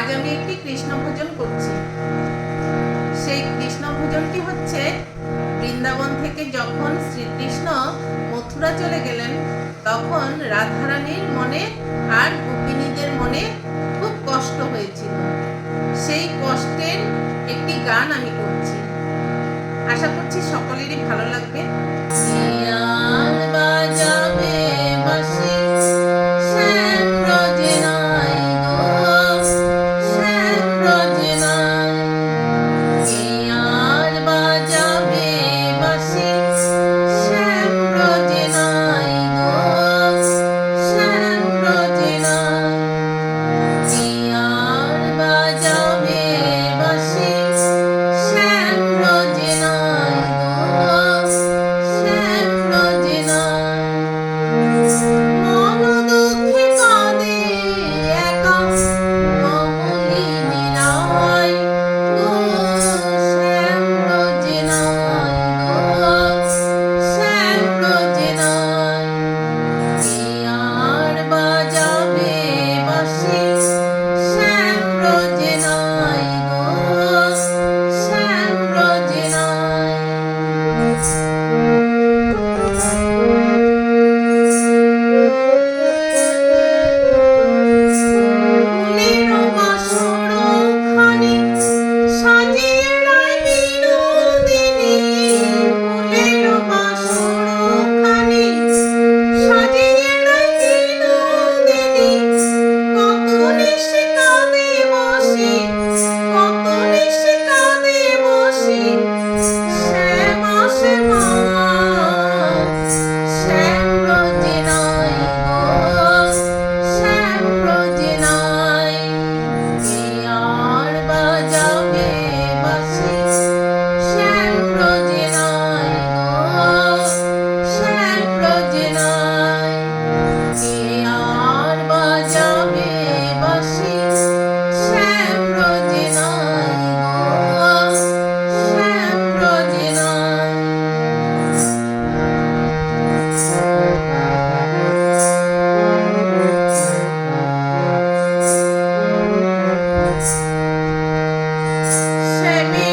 আজ আমি একটি কৃষ্ণ ভোজন করছি। সেই কৃষ্ণ ভোজনটি হচ্ছে বৃন্দাবন থেকে যখন শ্রীকৃষ্ণ মথুরা চলে গেলেন, তখন রাধারানীর মনে আর গোপিনীদের মনে খুব কষ্ট হয়েছিল। সেই কষ্টের একটি গান আমি করছি। আশা করছি সকলেরই ভালো লাগবে। বাজা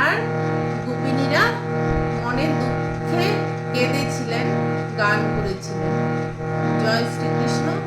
আর গোপিনীরা মনের দুঃখে কেঁদেছিলেন গান করেছিলেন। জয় শ্রীকৃষ্ণ।